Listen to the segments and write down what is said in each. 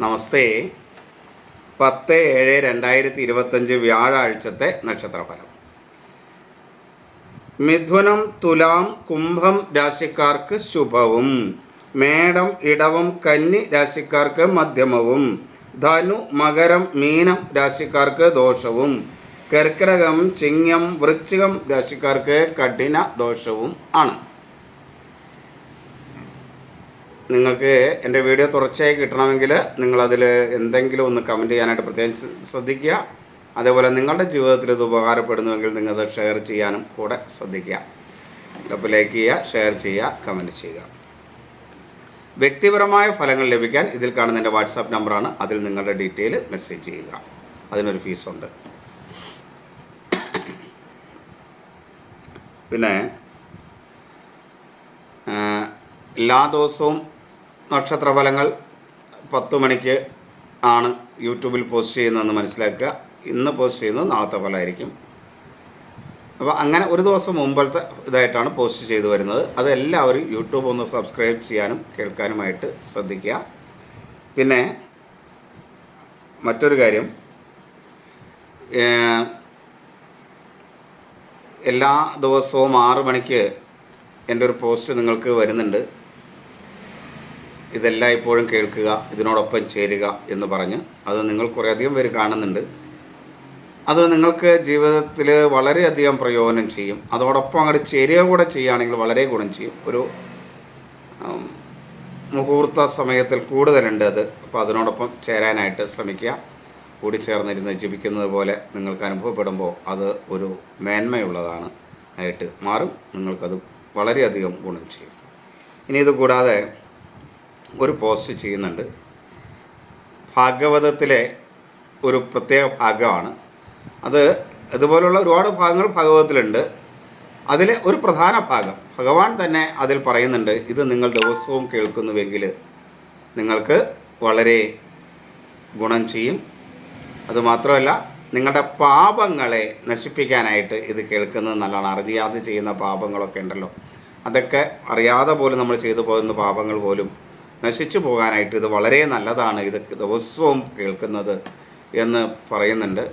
നമസ്തേ. പത്ത് ഏഴ് രണ്ടായിരത്തി ഇരുപത്തഞ്ച് വ്യാഴാഴ്ചത്തെ നക്ഷത്രഫലം. മിഥുനം തുലാം കുംഭം രാശിക്കാർക്ക് ശുഭവും. മേടം ഇടവം കന്നി രാശിക്കാർക്ക് മധ്യമവും. ധനു മകരം മീനം രാശിക്കാർക്ക് ദോഷവും. കർക്കിടകം ചിങ്ങം വൃശ്ചികം രാശിക്കാർക്ക് കഠിന ദോഷവും ആണ്. നിങ്ങൾക്ക് എന്റെ വീഡിയോ തുടർച്ചയായി കിട്ടണമെങ്കിൽ നിങ്ങളതിൽ എന്തെങ്കിലും ഒന്ന് കമന്റ് ചെയ്യാനായിട്ട് പ്രത്യേകം ശ്രദ്ധിക്കുക. അതേപോലെ നിങ്ങളുടെ ജീവിതത്തിൽ ഇത് ഉപകാരപ്പെടുന്നുവെങ്കിൽ നിങ്ങളത് ഷെയർ ചെയ്യാനും കൂടെ ശ്രദ്ധിക്കുക. അപ്പോൾ ലൈക്ക് ചെയ്യുക ഷെയർ ചെയ്യുക കമന്റ് ചെയ്യുക. വ്യക്തിപരമായ ഫലങ്ങൾ ലഭിക്കാൻ ഇതിൽ കാണുന്ന എന്റെ വാട്സാപ്പ് നമ്പറാണ് അതിൽ നിങ്ങളുടെ ഡീറ്റെയിൽ മെസ്സേജ് ചെയ്യുക. അതിനൊരു ഫീസുണ്ട് പിന്നെ എല്ലാ ദിവസവും നക്ഷത്രഫലങ്ങൾ പത്ത് മണിക്ക് ആണ് യൂട്യൂബിൽ പോസ്റ്റ് ചെയ്യുന്നതെന്ന് മനസ്സിലാക്കുക. ഇന്ന് പോസ്റ്റ് ചെയ്യുന്നത് നാളത്തെ ഫലമായിരിക്കും. അപ്പോൾ അങ്ങനെ ഒരു ദിവസം മുമ്പത്തെ ഇതായിട്ടാണ് പോസ്റ്റ് ചെയ്തു വരുന്നത്. അത് എല്ലാവരും യൂട്യൂബ് ഒന്ന് സബ്സ്ക്രൈബ് ചെയ്യാനും കേൾക്കാനുമായിട്ട് ശ്രദ്ധിക്കുക. പിന്നെ മറ്റൊരു കാര്യം എല്ലാ ദിവസവും ആറ് മണിക്ക് എന്റെ ഒരു പോസ്റ്റ് നിങ്ങൾക്ക് വരുന്നുണ്ട്. ഇതെല്ലാം ഇപ്പോഴും കേൾക്കുക ഇതിനോടൊപ്പം ചേരുക എന്ന് പറഞ്ഞ് അത് നിങ്ങൾ കുറേയധികം പേര് കാണുന്നുണ്ട്. അത് നിങ്ങൾക്ക് ജീവിതത്തിൽ വളരെയധികം പ്രയോജനം ചെയ്യും. അതോടൊപ്പം അങ്ങോട്ട് ചേരുക കൂടെ ചെയ്യുകയാണെങ്കിൽ വളരെ ഗുണം ചെയ്യും. ഒരു മുഹൂർത്ത സമയത്തിൽ കൂടുതലുണ്ട് അത്. അപ്പോൾ അതിനോടൊപ്പം ചേരാനായിട്ട് ശ്രമിക്കുക. കൂടി ചേർന്നിരുന്ന് ജപിക്കുന്നത് പോലെ നിങ്ങൾക്ക് അനുഭവപ്പെടുമ്പോൾ അത് ഒരു മേന്മയുള്ളതാണ് ആയിട്ട് മാറും. നിങ്ങൾക്കത് വളരെയധികം ഗുണം ചെയ്യും. ഇനി ഇത് കൂടാതെ ഒരു പോസ്റ്റ് ചെയ്യുന്നുണ്ട്. ഭാഗവതത്തിലെ ഒരു പ്രത്യേക ഭാഗമാണ്. അത് ഇതുപോലുള്ള ഒരുപാട് ഭാഗങ്ങൾ ഭാഗവതത്തിലുണ്ട്. അതിലെ ഒരു പ്രധാന ഭാഗം ഭഗവാൻ തന്നെ അതിൽ പറയുന്നുണ്ട് ഇത് നിങ്ങൾ ദിവസവും കേൾക്കുന്നുവെങ്കിൽ നിങ്ങൾക്ക് വളരെ ഗുണം ചെയ്യും. അതുമാത്രമല്ല നിങ്ങളുടെ പാപങ്ങളെ നശിപ്പിക്കാനായിട്ട് ഇത് കേൾക്കുന്നത് നല്ലതാണ്. അറിയാതെ ചെയ്യുന്ന പാപങ്ങളൊക്കെ ഉണ്ടല്ലോ. അതൊക്കെ അറിയാതെ പോലും നമ്മൾ ചെയ്തു പോകുന്ന പാപങ്ങൾ പോലും നശിച്ചു പോകാനായിട്ട് ഇത് വളരെ നല്ലതാണ്. ഇത് ദിവസവും കേൾക്കുന്നത് എന്ന് പറയുന്നുണ്ട്.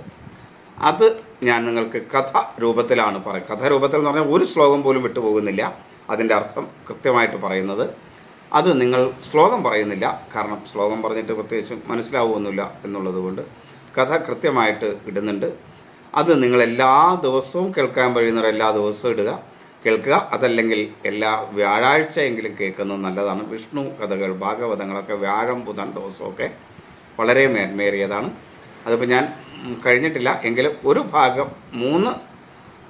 അത് ഞാൻ നിങ്ങൾക്ക് കഥ രൂപത്തിലാണ് പറയുന്നത് കഥ രൂപത്തിൽ എന്ന് പറഞ്ഞാൽ ഒരു ശ്ലോകം പോലും വിട്ടുപോകുന്നില്ല അതിന്റെ അർത്ഥം കൃത്യമായിട്ട് പറയുന്നത്. അത് നിങ്ങൾ ശ്ലോകം പറയുന്നില്ല. കാരണം ശ്ലോകം പറഞ്ഞിട്ട് പ്രത്യേകിച്ച് മനസ്സിലാവുമൊന്നുമില്ല എന്നുള്ളത് കൊണ്ട് കഥ കൃത്യമായിട്ട് ഇടുന്നുണ്ട്. അത് നിങ്ങൾ എല്ലാ ദിവസവും കേൾക്കാൻ കഴിയുന്നവർ എല്ലാ ദിവസവും ഇടുക. കേൾക്കുക. അതല്ലെങ്കിൽ എല്ലാ വ്യാഴാഴ്ചയെങ്കിലും കേൾക്കുന്നത് നല്ലതാണ്. വിഷ്ണു കഥകൾ ഭാഗവതങ്ങളൊക്കെ വ്യാഴം ബുധൻ ദിവസമൊക്കെ വളരെ മേന്മേറിയതാണ് അതിപ്പോൾ ഞാൻ കഴിഞ്ഞിട്ടില്ല. എങ്കിലും ഒരു ഭാഗം മൂന്ന്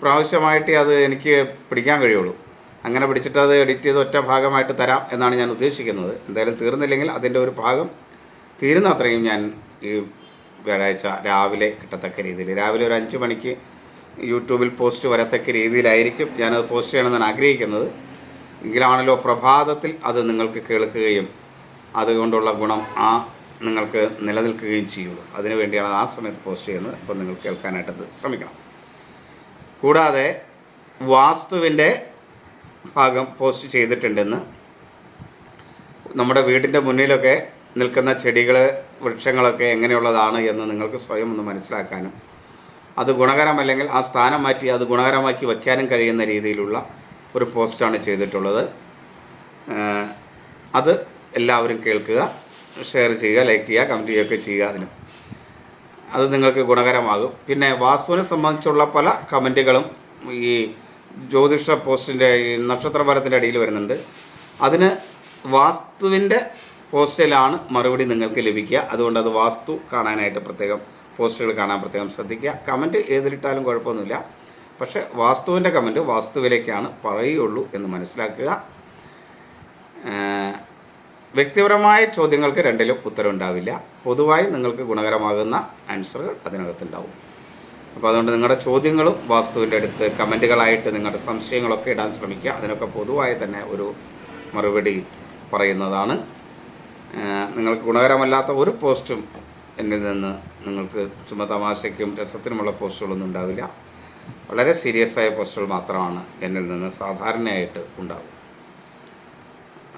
പ്രാവശ്യമായിട്ടേ അത് എനിക്ക് പിടിക്കാൻ കഴിയുള്ളൂ. അങ്ങനെ പിടിച്ചിട്ട് അത് എഡിറ്റ് ചെയ്ത് ഒറ്റ ഭാഗമായിട്ട് തരാം എന്നാണ് ഞാൻ ഉദ്ദേശിക്കുന്നത്. എന്തായാലും തീർന്നില്ലെങ്കിൽ അതിന്റെ ഒരു ഭാഗം തീരുന്ന അത്രയും ഞാൻ ഈ വ്യാഴാഴ്ച രാവിലെ കിട്ടത്തക്ക രീതിയിൽ രാവിലെ ഒരു അഞ്ച് മണിക്ക് യൂട്യൂബിൽ പോസ്റ്റ് വരത്തക്ക രീതിയിലായിരിക്കും ഞാനത് പോസ്റ്റ് ചെയ്യണമെന്ന് ഞാൻ ആഗ്രഹിക്കുന്നത്. എങ്കിലാണല്ലോ പ്രഭാതത്തിൽ അത് നിങ്ങൾക്ക് കേൾക്കുകയും അതുകൊണ്ടുള്ള ഗുണം ആ നിങ്ങൾക്ക് നിലനിൽക്കുകയും ചെയ്യുള്ളൂ അതിനു വേണ്ടിയാണ് ആ സമയത്ത് പോസ്റ്റ് ചെയ്യുന്നത്. അപ്പോൾ നിങ്ങൾ കേൾക്കാനായിട്ടത് ശ്രമിക്കണം. കൂടാതെ വാസ്തുവിന്റെ ഭാഗം പോസ്റ്റ് ചെയ്തിട്ടുണ്ടെന്ന് നമ്മുടെ വീടിന്റെ മുന്നിലൊക്കെ നിൽക്കുന്ന ചെടികൾ വൃക്ഷങ്ങളൊക്കെ എങ്ങനെയുള്ളതാണ് എന്ന് നിങ്ങൾക്ക് സ്വയം ഒന്ന് മനസ്സിലാക്കാനും അത് ഗുണകരമല്ലെങ്കിൽ ആ സ്ഥാനം മാറ്റി അത് ഗുണകരമാക്കി വയ്ക്കാനും കഴിയുന്ന രീതിയിലുള്ള ഒരു പോസ്റ്റാണ് ചെയ്തിട്ടുള്ളത്. അത് എല്ലാവരും കേൾക്കുക ഷെയർ ചെയ്യുക ലൈക്ക് ചെയ്യുക കമന്റ് ചെയ്യുകയൊക്കെ ചെയ്യുക അതിന്. അത് നിങ്ങൾക്ക് ഗുണകരമാകും. പിന്നെ വാസ്തുവിനെ സംബന്ധിച്ചുള്ള പല കമന്റുകളും ഈ ജ്യോതിഷ പോസ്റ്റിന്റെ ഈ നക്ഷത്രഫലത്തിന്റെ അടിയിൽ വരുന്നുണ്ട്. അതിന് വാസ്തുവിന്റെ പോസ്റ്റിലാണ് മറുപടി നിങ്ങൾക്ക് ലഭിക്കുക. അതുകൊണ്ട് അത് വാസ്തു കാണാനായിട്ട് പ്രത്യേകം പോസ്റ്റുകൾ കാണാൻ പ്രത്യേകം ശ്രദ്ധിക്കുക. കമന്റ് ഏതിലിട്ടാലും കുഴപ്പമൊന്നുമില്ല. പക്ഷേ വാസ്തുവിന്റെ കമന്റ് വാസ്തുവിലേക്കാണ് പറയുള്ളൂ എന്ന് മനസ്സിലാക്കുക. വ്യക്തിപരമായ ചോദ്യങ്ങൾക്ക് രണ്ടിലും ഉത്തരവുണ്ടാവില്ല. പൊതുവായി നിങ്ങൾക്ക് ഗുണകരമാകുന്ന ആൻസറുകൾ അതിനകത്തുണ്ടാവും. അപ്പോൾ അതുകൊണ്ട് നിങ്ങളുടെ ചോദ്യങ്ങളും വാസ്തുവിന്റെ അടുത്ത് കമന്റുകളായിട്ട് നിങ്ങളുടെ സംശയങ്ങളൊക്കെ ഇടാൻ ശ്രമിക്കുക. അതിനൊക്കെ പൊതുവായി തന്നെ ഒരു മറുപടി പറയുന്നതാണ്. നിങ്ങൾക്ക് ഗുണകരമല്ലാത്ത ഒരു പോസ്റ്റും എന്നിൽ നിന്ന് നിങ്ങൾക്ക് ചുമ്മാ തമാശയ്ക്കും രസത്തിനുമുള്ള പോസ്റ്റുകളൊന്നും ഉണ്ടാവില്ല. വളരെ സീരിയസ് ആയ പോസ്റ്റുകൾ മാത്രമാണ് എന്നിൽ നിന്ന് സാധാരണയായിട്ട് ഉണ്ടാവും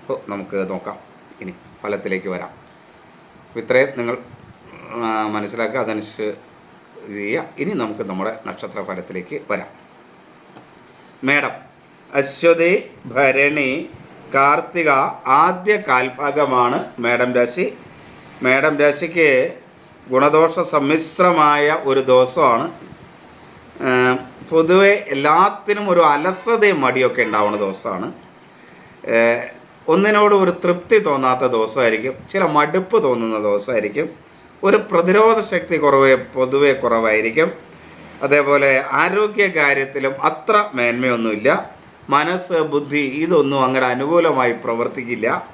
അപ്പോൾ നമുക്ക് നോക്കാം. ഇനി ഫലത്തിലേക്ക് വരാം. ഇത്രയും നിങ്ങൾ മനസ്സിലാക്കുക. അതനുസരിച്ച് ഇത് ചെയ്യുക. ഇനി നമുക്ക് നമ്മുടെ നക്ഷത്ര ഫലത്തിലേക്ക് വരാം. മേഡം അശ്വതി ഭരണി കാർത്തിക ആദ്യ കാൽഭാഗമാണ് മേഡം രാശി. മേഡം രാശിക്ക് ഗുണദോഷ സമ്മിശ്രമായ ഒരു ദോഷമാണ് പൊതുവെ എല്ലാത്തിനും ഒരു അലസതയും മടിയൊക്കെ ഉണ്ടാവുന്ന ദിവസമാണ്. ഒന്നിനോട് ഒരു തൃപ്തി തോന്നാത്ത ദിവസമായിരിക്കും. ചില മടുപ്പ് തോന്നുന്ന ദിവസമായിരിക്കും. ഒരു പ്രതിരോധ ശക്തി കുറവ് പൊതുവെ കുറവായിരിക്കും. അതേപോലെ ആരോഗ്യ കാര്യത്തിലും അത്ര മേന്മയൊന്നുമില്ല. മനസ്സ് ബുദ്ധി ഇതൊന്നും അങ്ങോട്ട് അനുകൂലമായി പ്രവർത്തിക്കില്ല.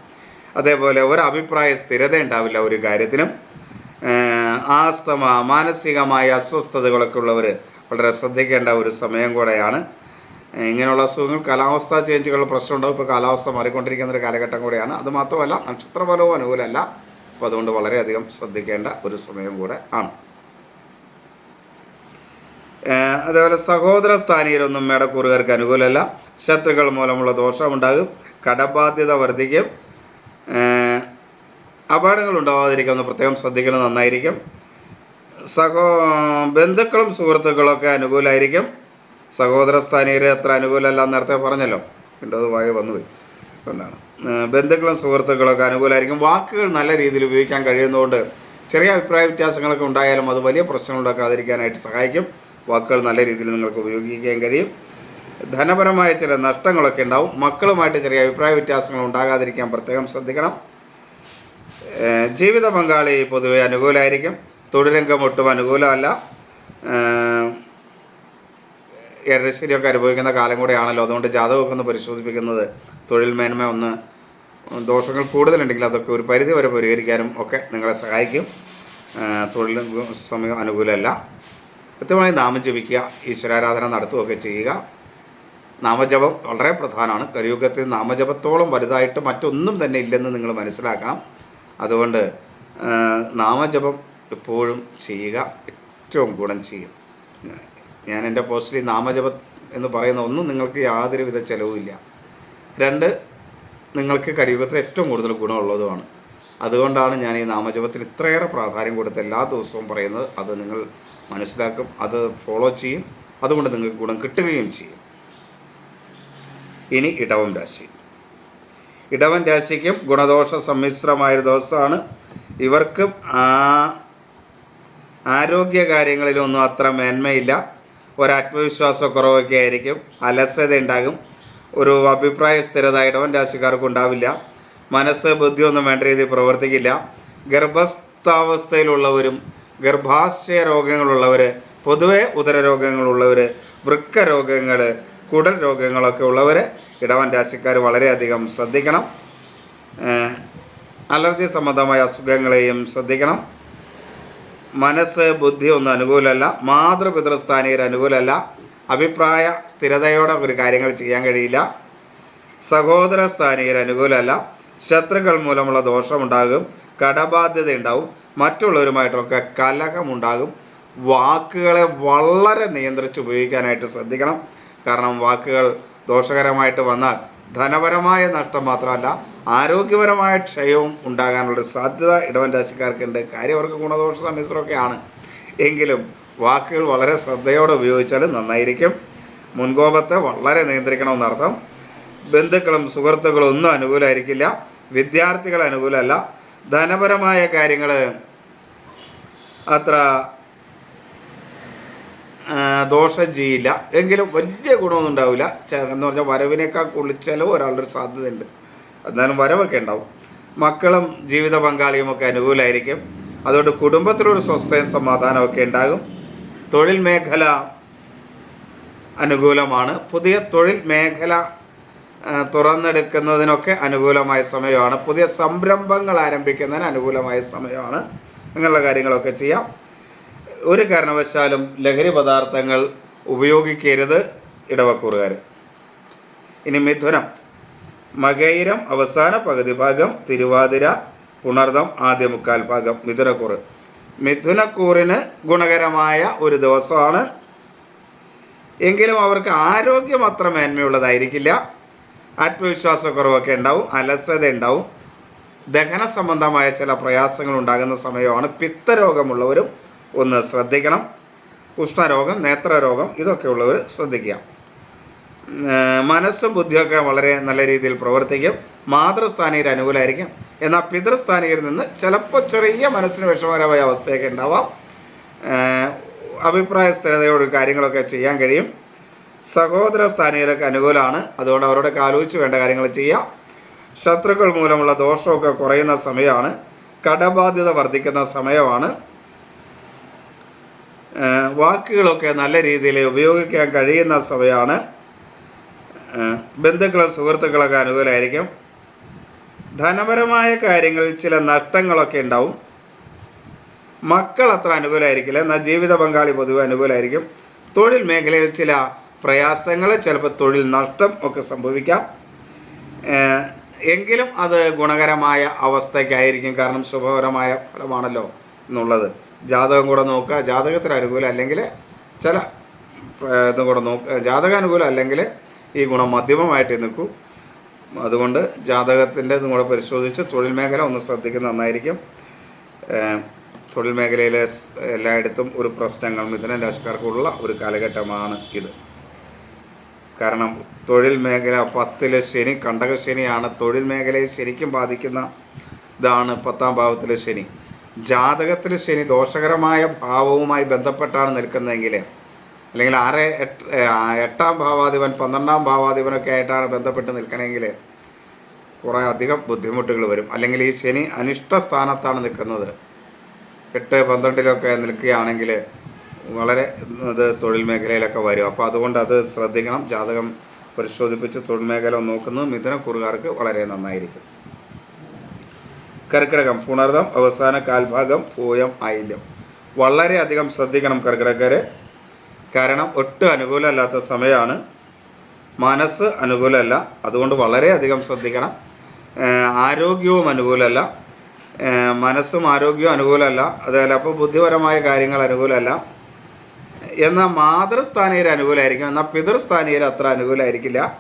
അതേപോലെ ഒരു അഭിപ്രായ സ്ഥിരത ഉണ്ടാവില്ല ഒരു കാര്യത്തിനും. ആസ്തമ മാനസികമായ അസ്വസ്ഥതകളൊക്കെ ഉള്ളവർ വളരെ ശ്രദ്ധിക്കേണ്ട ഒരു സമയം കൂടെയാണ്. ഇങ്ങനെയുള്ള അസുഖങ്ങൾ കാലാവസ്ഥ ചേഞ്ചുകളുടെ പ്രശ്നമുണ്ടാവും. ഇപ്പോൾ കാലാവസ്ഥ മാറിക്കൊണ്ടിരിക്കുന്ന ഒരു കാലഘട്ടം കൂടെയാണ്. അത് മാത്രമല്ല നക്ഷത്രഫലവും അനുകൂലമല്ല. അപ്പോൾ അതുകൊണ്ട് വളരെയധികം ശ്രദ്ധിക്കേണ്ട ഒരു സമയം കൂടെ ആണ്. അതേപോലെ സഹോദര സ്ഥാനീയരൊന്നും മേടക്കൂറുകാർക്ക് അനുകൂലമല്ല. ശത്രുക്കൾ മൂലമുള്ള ദോഷമുണ്ടാകും. കടബാധ്യത വർദ്ധിക്കും. അപകടങ്ങൾ ഉണ്ടാവാതിരിക്കാൻ പ്രത്യേകം ശ്രദ്ധിക്കുന്നത് നന്നായിരിക്കും. സഹോ ബന്ധുക്കളും സുഹൃത്തുക്കളൊക്കെ അനുകൂലമായിരിക്കും സഹോദര സ്ഥാനീയർ അത്ര അനുകൂലമല്ല നേരത്തെ പറഞ്ഞല്ലോ. വീണ്ടും അത് വായു വന്നുപോയി. അതുകൊണ്ടാണ്. ബന്ധുക്കളും സുഹൃത്തുക്കളൊക്കെ അനുകൂലമായിരിക്കും വാക്കുകൾ നല്ല രീതിയിൽ ഉപയോഗിക്കാൻ കഴിയുന്നതുകൊണ്ട് ചെറിയ അഭിപ്രായ വ്യത്യാസങ്ങളൊക്കെ ഉണ്ടായാലും അത് വലിയ പ്രശ്നങ്ങൾ ഉണ്ടാക്കാതിരിക്കാനായിട്ട് സഹായിക്കും. വാക്കുകൾ നല്ല രീതിയിൽ നിങ്ങൾക്ക് ഉപയോഗിക്കാൻ കഴിയും. ധനപരമായ ചില നഷ്ടങ്ങളൊക്കെ ഉണ്ടാവും. മക്കളുമായിട്ട് ചെറിയ അഭിപ്രായ വ്യത്യാസങ്ങൾ ഉണ്ടാകാതിരിക്കാൻ പ്രത്യേകം ശ്രദ്ധിക്കണം. ജീവിത പങ്കാളി പൊതുവെ അനുകൂലമായിരിക്കും തൊഴിലംഗം ഒട്ടും അനുകൂലമല്ല ഏഴരശ്ശേരിയൊക്കെ അനുഭവിക്കുന്ന കാലം കൂടെയാണല്ലോ. അതുകൊണ്ട് ജാതകമൊക്കെ ഒന്ന് പരിശോധിപ്പിക്കുന്നത് തൊഴിൽ മേന്മ ഒന്ന് ദോഷങ്ങൾ കൂടുതലുണ്ടെങ്കിൽ അതൊക്കെ ഒരു പരിധി വരെ പരിഹരിക്കാനും ഒക്കെ നിങ്ങളെ സഹായിക്കും. തൊഴിൽ സമയം അനുകൂലമല്ല. കൃത്യമായി നാമം ജപിക്കുക ഈശ്വരാരാധന നടത്തുകയൊക്കെ ചെയ്യുക. നാമജപം വളരെ പ്രധാനമാണ്. കലിയുഗത്തിൽ നാമജപത്തോളം വലുതായിട്ട് മറ്റൊന്നും തന്നെ ഇല്ലെന്ന് നിങ്ങൾ മനസ്സിലാക്കണം. അതുകൊണ്ട് നാമജപം എപ്പോഴും ചെയ്യുക ഏറ്റവും ഗുണം ചെയ്യും. ഞാൻ എന്റെ പോസ്റ്റിൽ നാമജപം എന്ന് പറയുന്ന ഒന്നും നിങ്ങൾക്ക് യാതൊരുവിധ ചിലവുമില്ല രണ്ട് നിങ്ങൾക്ക് കലിയുഗത്തിൽ ഏറ്റവും കൂടുതൽ ഗുണമുള്ളതുമാണ്. അതുകൊണ്ടാണ് ഞാൻ ഈ നാമജപത്തിൽ ഇത്രയേറെ പ്രാധാന്യം കൊടുത്ത് എല്ലാ ദിവസവും പറയുന്നത്. അത് നിങ്ങൾ മനസ്സിലാക്കും അത് ഫോളോ ചെയ്യും. അതുകൊണ്ട് നിങ്ങൾക്ക് ഗുണം കിട്ടുകയും ചെയ്യും. ഇനി ഇടവം രാശി. ഇടവൻ രാശിക്കും ഗുണദോഷ സമ്മിശ്രമായൊരു ദിവസമാണ്. ഇവർക്കും ആരോഗ്യ കാര്യങ്ങളിലൊന്നും അത്ര മേന്മയില്ല. ഒരാത്മവിശ്വാസക്കുറവൊക്കെ ആയിരിക്കും. അലസത ഉണ്ടാകും. ഒരു അഭിപ്രായ സ്ഥിരത ഇടവൻ രാശിക്കാർക്ക് ഉണ്ടാവില്ല. മനസ്സ് ബുദ്ധിയൊന്നും വേണ്ട രീതിയിൽ പ്രവർത്തിക്കില്ല. ഗർഭസ്ഥാവസ്ഥയിലുള്ളവരും ഗർഭാശയ രോഗങ്ങളുള്ളവർ പൊതുവെ ഉദരരോഗങ്ങളുള്ളവർ വൃക്ക രോഗങ്ങൾ കുടൽ രോഗങ്ങളൊക്കെ ഉള്ളവർ ഇടവൻ രാശിക്കാർ വളരെയധികം ശ്രദ്ധിക്കണം. അലർജി സംബന്ധമായ അസുഖങ്ങളെയും ശ്രദ്ധിക്കണം. മനസ്സ് ബുദ്ധി ഒന്നും അനുകൂലമല്ല. മാതൃപിതൃസ്ഥാനീയർ അനുകൂലമല്ല. അഭിപ്രായ സ്ഥിരതയോടെ ഒരു കാര്യങ്ങൾ ചെയ്യാൻ കഴിയില്ല. സഹോദര സ്ഥാനീയർ അനുകൂലമല്ല. ശത്രുക്കൾ മൂലമുള്ള ദോഷമുണ്ടാകും. കടബാധ്യത ഉണ്ടാവും. മറ്റുള്ളവരുമായിട്ടൊക്കെ കലഹമുണ്ടാകും. വാക്കുകളെ വളരെ നിയന്ത്രിച്ച് ഉപയോഗിക്കാനായിട്ട് ശ്രദ്ധിക്കണം. കാരണം വാക്കുകൾ ദോഷകരമായിട്ട് വന്നാൽ ധനപരമായ നഷ്ടം മാത്രമല്ല ആരോഗ്യപരമായ ക്ഷയവും ഉണ്ടാകാനുള്ള സാധ്യത ഇടവൻ രാശിക്കാർക്കുണ്ട്. കാര്യം അവർക്ക് ഗുണദോഷ സമ്മിശ്രമൊക്കെയാണ് എങ്കിലും വാക്കുകൾ വളരെ ശ്രദ്ധയോടെ ഉപയോഗിച്ചാൽ നന്നായിരിക്കും. മുൻകോപത്തെ വളരെ നിയന്ത്രിക്കണമെന്നർത്ഥം. ബന്ധുക്കളും സുഹൃത്തുക്കളും ഒന്നും അനുകൂലമായിരിക്കില്ല വിദ്യാർത്ഥികൾ അനുകൂലമല്ല. ധനപരമായ കാര്യങ്ങൾ അത്ര ദോഷം ചെയ്യില്ല എങ്കിലും വലിയ ഗുണമൊന്നും ഉണ്ടാവില്ല. എന്ന് പറഞ്ഞാൽ വരവിനേക്കാൾ കുളിച്ചാലോ ഒരാളുടെ ഒരു സാധ്യതയുണ്ട്. എന്നാലും വരവൊക്കെ ഉണ്ടാവും. മക്കളും ജീവിത പങ്കാളിയും ഒക്കെ അനുകൂലമായിരിക്കും അതുകൊണ്ട് കുടുംബത്തിലൊരു സ്വസ്ഥയും സമാധാനമൊക്കെ ഉണ്ടാകും. തൊഴിൽ മേഖല അനുകൂലമാണ്. പുതിയ തൊഴിൽ മേഖല തുറന്നെടുക്കുന്നതിനൊക്കെ അനുകൂലമായ സമയമാണ്. പുതിയ സംരംഭങ്ങൾ ആരംഭിക്കുന്നതിന് അനുകൂലമായ സമയമാണ്. അങ്ങനെയുള്ള കാര്യങ്ങളൊക്കെ ചെയ്യാം. ഒരു കാരണവശാലും ലഹരി പദാർത്ഥങ്ങൾ ഉപയോഗിക്കരുത് ഇടവക്കൂറുകാർ ഇനി മിഥുനം. മകൈരം അവസാന പകുതി ഭാഗം തിരുവാതിര പുണർദം ആദ്യ മുക്കാൽ ഭാഗം മിഥുനക്കൂറ്. മിഥുനക്കൂറിന് ഗുണകരമായ ഒരു ദിവസമാണ്. എങ്കിലും അവർക്ക് ആരോഗ്യം അത്ര മേന്മയുള്ളതായിരിക്കില്ല. ആത്മവിശ്വാസക്കുറവൊക്കെ ഉണ്ടാവും അലസത ഉണ്ടാവും. ദഹന സംബന്ധമായ ചില പ്രയാസങ്ങൾ ഉണ്ടാകുന്ന സമയമാണ് പിത്തരോഗമുള്ളവരും ഒന്ന് ശ്രദ്ധിക്കണം. ഉഷ്ണരോഗം നേത്രരോഗം ഇതൊക്കെ ഉള്ളവർ ശ്രദ്ധിക്കുക. മനസ്സും ബുദ്ധിയൊക്കെ വളരെ നല്ല രീതിയിൽ പ്രവർത്തിക്കും. മാതൃസ്ഥാനീയർ അനുകൂലമായിരിക്കും എന്നാൽ പിതൃസ്ഥാനീയരിൽ നിന്ന് ചിലപ്പോൾ ചെറിയ മനസ്സിന് വിഷമകരമായ അവസ്ഥയൊക്കെ ഉണ്ടാവാം. അഭിപ്രായ സ്ഥിരതയോട് കാര്യങ്ങളൊക്കെ ചെയ്യാൻ കഴിയും. സഹോദര സ്ഥാനീയരൊക്കെ അനുകൂലമാണ്. അതുകൊണ്ട് അവരോട് കാലോചിച്ച് വേണ്ട കാര്യങ്ങൾ ചെയ്യാം. ശത്രുക്കൾ മൂലമുള്ള ദോഷമൊക്കെ കുറയുന്ന സമയമാണ്. കടബാധ്യത വർദ്ധിക്കുന്ന സമയമാണ്. വാക്കുകളൊക്കെ നല്ല രീതിയിൽ ഉപയോഗിക്കാൻ കഴിയുന്ന സമയമാണ്. ബന്ധുക്കളും സുഹൃത്തുക്കളൊക്കെ അനുകൂലമായിരിക്കും ധനപരമായ കാര്യങ്ങളിൽ ചില നഷ്ടങ്ങളൊക്കെ ഉണ്ടാവും. മക്കൾ അത്ര അനുകൂലമായിരിക്കില്ല എന്നാൽ ജീവിത പങ്കാളി പൊതുവെ അനുകൂലമായിരിക്കും തൊഴിൽ മേഖലയിൽ ചില പ്രയാസങ്ങൾ ചിലപ്പോൾ തൊഴിൽ നഷ്ടം ഒക്കെ സംഭവിക്കാം. എങ്കിലും അത് ഗുണകരമായ അവസ്ഥയ്ക്കായിരിക്കും കാരണം ശുഭകരമായ ഫലമാണല്ലോ എന്നുള്ളത്. ജാതകം കൂടെ നോക്കുക. ജാതകത്തിന് അനുകൂലം അല്ലെങ്കിൽ ചില ഇതും കൂടെ നോക്കുക ജാതക അനുകൂലം അല്ലെങ്കിൽ ഈ ഗുണം മധ്യമമായിട്ട് നിൽക്കും. അതുകൊണ്ട് ജാതകത്തിന്റെ ഇതും കൂടെ പരിശോധിച്ച് തൊഴിൽ മേഖല ഒന്ന് ശ്രദ്ധിക്കുന്നത് നന്നായിരിക്കും. തൊഴിൽ മേഖലയിലെ എല്ലായിടത്തും ഒരു പ്രശ്നങ്ങൾ മിഥുന രാശിക്കാർക്കുള്ള ഒരു കാലഘട്ടമാണ് ഇത്. കാരണം തൊഴിൽ മേഖല പത്തിലെ ശനി കണ്ടക ശനിയാണ് തൊഴിൽ മേഖലയെ ശരിക്കും ബാധിക്കുന്ന ഇതാണ് പത്താം ഭാവത്തിലെ ശനി. ജാതകത്തിലെ ശനി ദോഷകരമായ ഭാവവുമായി ബന്ധപ്പെട്ടാണ് നിൽക്കുന്നതെങ്കിൽ അല്ലെങ്കിൽ ആറ് എട്ട് എട്ടാം ഭാവാധിപൻ പന്ത്രണ്ടാം ഭാവാധിപനൊക്കെ ആയിട്ടാണ് ബന്ധപ്പെട്ട് നിൽക്കണമെങ്കിൽ കുറേ അധികം ബുദ്ധിമുട്ടുകൾ വരും. അല്ലെങ്കിൽ ഈ ശനി അനിഷ്ട സ്ഥാനത്താണ് നിൽക്കുന്നത്. എട്ട് പന്ത്രണ്ടിലൊക്കെ നിൽക്കുകയാണെങ്കിൽ വളരെ ഇത് തൊഴിൽ മേഖലയിലൊക്കെ വരും. അപ്പോൾ അതുകൊണ്ട് അത് ശ്രദ്ധിക്കണം. ജാതകം പരിശോധിപ്പിച്ച് തൊഴിൽ മേഖല നോക്കുന്നത് മിഥുനക്കുറുകാർക്ക് വളരെ നന്നായിരിക്കും. കർക്കിടകം പുണർദം അവസാന കാൽഭാഗം പൂയം ആയില്യം വളരെയധികം ശ്രദ്ധിക്കണം കർക്കിടക്കാരെ കാരണം ഒട്ടും അനുകൂലമല്ലാത്ത സമയമാണ്. മനസ്സ് അനുകൂലമല്ല. അതുകൊണ്ട് വളരെയധികം ശ്രദ്ധിക്കണം. ആരോഗ്യവും അനുകൂലമല്ല. മനസ്സും ആരോഗ്യവും അനുകൂലമല്ല. അതുപോലെ അപ്പോൾ ബുദ്ധിപരമായ കാര്യങ്ങൾ അനുകൂലമല്ല. എന്നാൽ മാതൃസ്ഥാനീയർ അനുകൂലമായിരിക്കും. എന്നാൽ പിതൃസ്ഥാനീയർ അത്ര അനുകൂലമായിരിക്കില്ല.